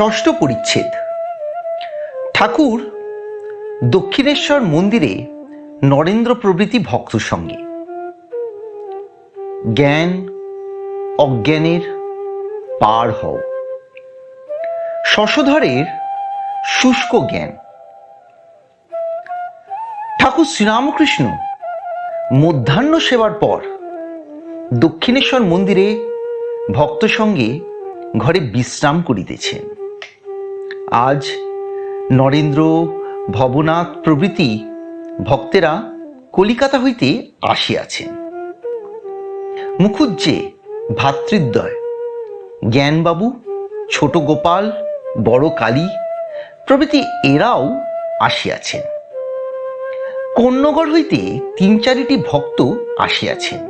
ষষ্ঠ পরিচ্ছেদ। ঠাকুর দক্ষিণেশ্বর মন্দিরে নরেন্দ্র প্রভৃতি ভক্ত সঙ্গে। জ্ঞান, অজ্ঞানের পার হও। শশধরের শুষ্ক জ্ঞান। ঠাকুর শ্রীরামকৃষ্ণ মধ্যাহ্ন সেবার পর দক্ষিণেশ্বর মন্দিরে ভক্ত সঙ্গে ঘরে বিশ্রাম করিতেছেন। আজ নরেন্দ্র ভবনাথ প্রভৃতি ভক্তেরা কলিকাতা হইতে আসিয়াছেন। মুখুজ্জে ভাতৃদ্বয়, জ্ঞানবাবু, ছোট গোপাল, বড় কালী প্রভৃতি এরাও আসিয়াছেন। কন্যগড় হইতে তিন চারিটি ভক্ত আসিয়াছেন।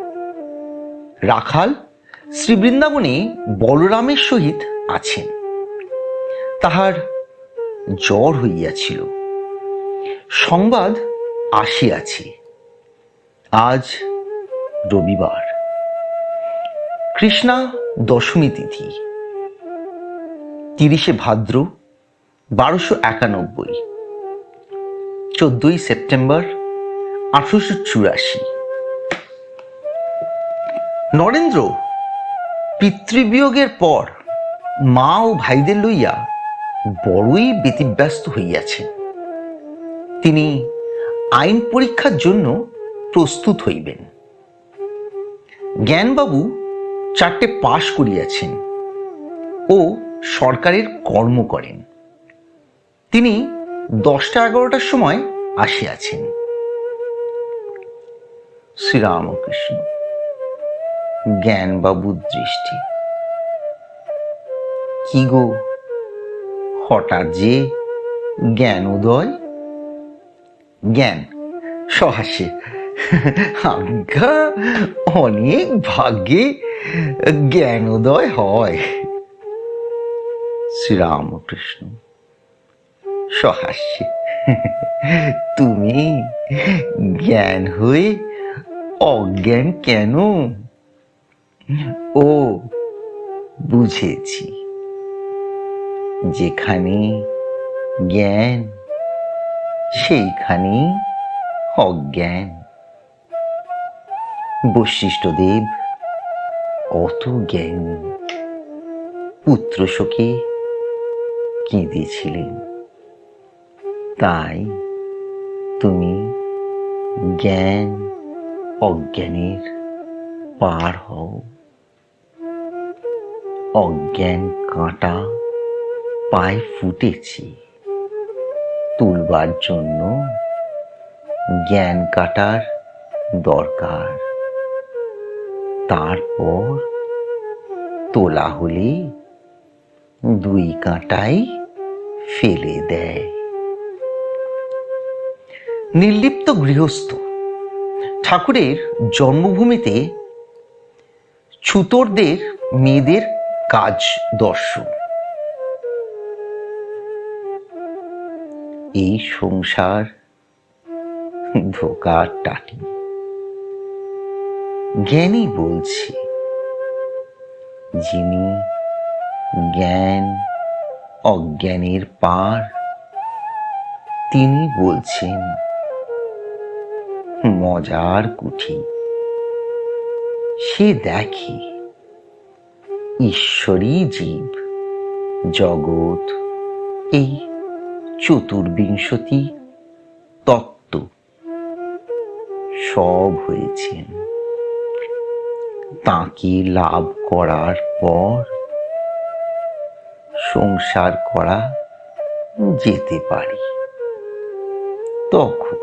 রাখাল শ্রীবৃন্দাবনে বলরামের সহিত আছেন। তাহার জ্বর হইয়াছিল। সংবাদ আসিয়াছে। আজ রবিবার। কৃষ্ণা দশমী তিথি। তিরিশে ভাদ্র বারোশো একানব্বই। চোদ্দই সেপ্টেম্বর আঠারোশো চুরাশি। নরেন্দ্র পিতৃবিয়োগের পর মা ও ভাইদের লইয়া বড়ই ব্যতিব্যস্ত হইয়াছেন তিনি আইন পরীক্ষার জন্য প্রস্তুত হইবেন। জ্ঞানবাবু চারটে পাশ করিয়াছেন ও সরকারের কর্ম করেন। তিনি দশটা এগারোটার সময় আসিয়াছেন। শ্রীরামকৃষ্ণ, জ্ঞানবাবুর দৃষ্টি। কি গো? হঠাৎ যে জ্ঞানোদয় জ্ঞান সহাস্যে আজ্ঞা, অনেক ভাগ্যে জ্ঞানোদয় হয়। শ্রীরামকৃষ্ণ সহাস্যে তুমি জ্ঞান হয়ে অজ্ঞান কেন? ও বুঝেছি। যেখানে জ্ঞান, সেইখানে অজ্ঞান। বশিষ্ঠদেব অত জ্ঞান। পুত্র শোকে কেঁদেছিলেন। তাই তুমি জ্ঞান, অজ্ঞানের পার হও। অজ্ঞান কাঁটা পায়ে ফুটেছি। তুলবার জন্য জ্ঞান কাটার দরকার। তারপর তোলা হলে দুই কাঁটাই ফেলে দেয়। নির্লিপ্ত গৃহস্থ ঠাকুরের জন্মভূমিতে ছুতরদের মেয়েদের কাজ দর্শন। এই সংসার ধোকার টাটি জ্ঞানী বলছে, যিনি জ্ঞান অজ্ঞানের পার, তিনি বলছেন, মজার কুঠি। সে দেখে ঈশ্বরী জীব জগৎ এই চতুর্বিংশতি তত্ত্ব। সব হয়েছেন। তাকে লাভ করার পর সংসার করা যেতে পারি। তখন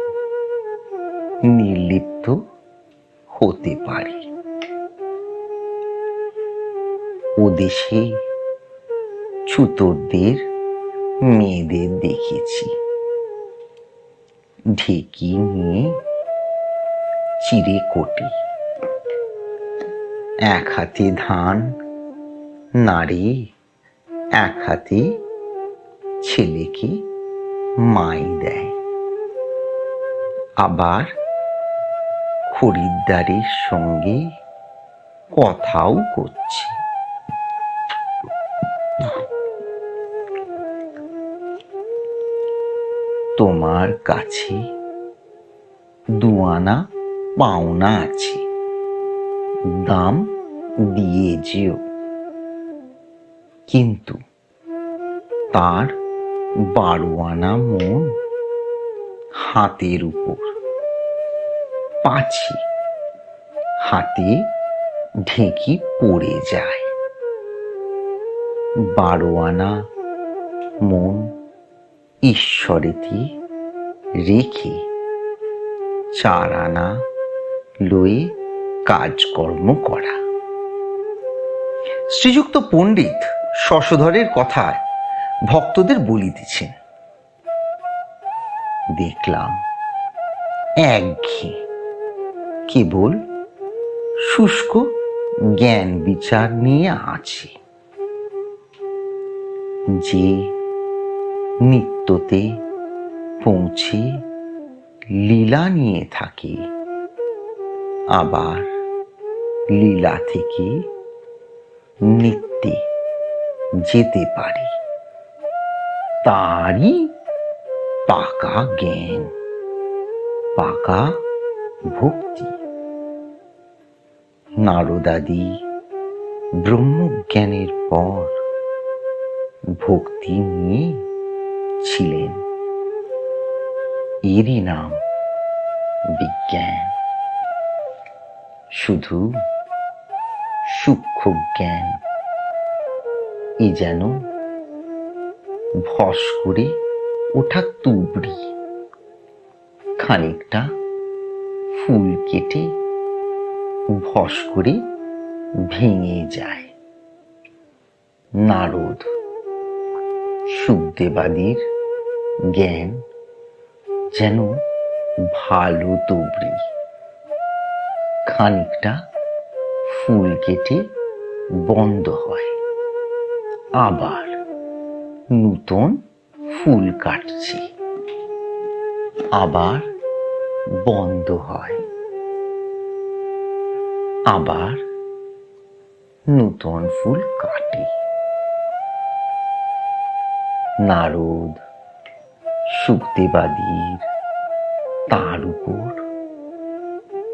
নির্লিপ্ত হতে পারি। ও দেশে ছুতরদের মেয়েদের দেখেছি। ঢেকি নিয়ে চিড়ে কোটে। এক হাতে ধান, নাড়ে এক হাতে ছেলেকে মাই দেয়। আবার খরিদ্দারের সঙ্গে কথাও করছে। তোমার কাছে। দুয়ানা পাওনা আছে। দাম দিয়ে যেও। কিন্তু তার বারো আনা মন হাতের উপর। পাছি হাতে ঢেঁকি পড়ে যায়। বারো আনা মন ঈশ্বরেতে রেখে চার আনা লয়ে কাজকর্ম করা। শ্রীযুক্ত পণ্ডিত শশধরের কথায় ভক্তদের বলিতেছেন দেখলাম একঘে কেবল শুষ্ক জ্ঞান বিচার নিয়ে আছে। যে নিত্যতে পৌঁছে লীলা নিয়ে থাকে। আবার লীলা থেকে নিত্যে যেতে পারে। তারই পাকা জ্ঞান, পাকা ভক্তি। নারদাদি ব্রহ্মজ্ঞানের পর ভক্তি নিয়ে ছিলেন। এরই নাম বিজ্ঞান। শুধু সূক্ষ্ম জ্ঞান। এ যেন ভস করে ওঠা তুবড়ি। খানিকটা ফুল কেটে ভস করে ভেঙে যায়। নারদ সুখদেবাদির জ্ঞান যেন ভালো তুবড়ি খানিকটা ফুল কেটে বন্ধ হয়। আবার নূতন ফুল কাটছে। আবার বন্ধ হয়। আবার নূতন ফুল কাটে। নারদ সুখদেবাদীর তার উপর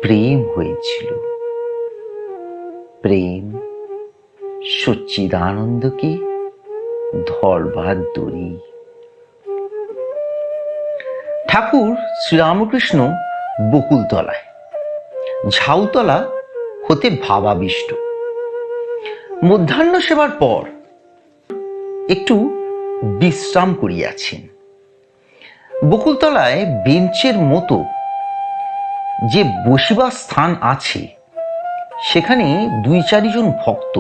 প্রেম হয়েছিল। প্রেম সচ্চিদানন্দকে ধরবার দড়ি। ঠাকুর শ্রীরামকৃষ্ণ বকুলতলায়। ঝাউতলা হতে ভাবাবিষ্ট। মধ্যাহ্ন সেবার পর একটু বিশ্রাম করিয়াছেন। বকুলতলায় বেঞ্চের মতো যে বসিবার স্থান আছে, সেখানে দুই চারিজন ভক্ত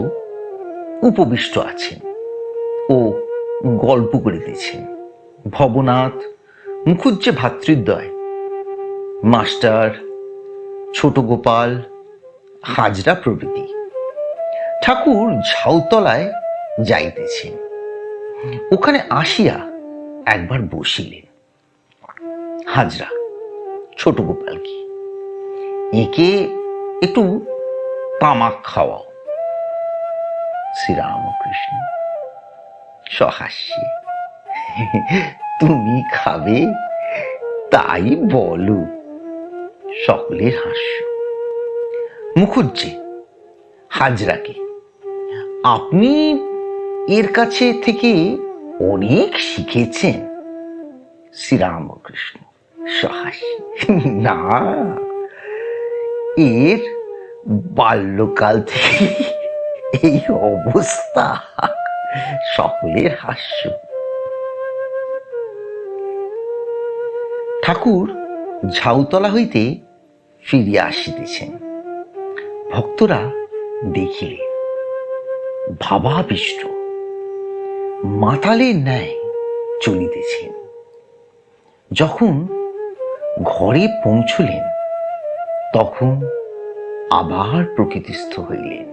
উপবিষ্ট আছেন ও গল্প করিতেছেন ভবনাথ মুখুজ্জে ভাতৃদ্বয়, মাস্টার ছোট গোপাল, হাজরা প্রভৃতি। ঠাকুর ঝাউতলায় যাইতেছেন। ওখানে আসিয়া একবার বসিলেন। হাজরা, ছোট গোপালকে একে একটু তামাক খাওয়াও। শ্রীরামকৃষ্ণ, সহাস্যে, তুমি খাবে? তাই বলো। সকলের হাস্য। মুখুজ্জে হাজরাকে, আপনি এর কাছে থেকে অনেক শিখেছেন। শ্রীরামকৃষ্ণ না, এর বাল্যকাল থেকে এই অবস্থা সকলের হাস্য। ঠাকুর ঝাউতলা হইতে ফিরিয়া আসিতেছেন। ভক্তরা দেখিলেন ভাবাবিষ্ট মাতালের ন্যায় চলিতেছেন। যখন ঘরে পৌঁছলেন তখন আবার প্রকৃতিস্থ হইলেন।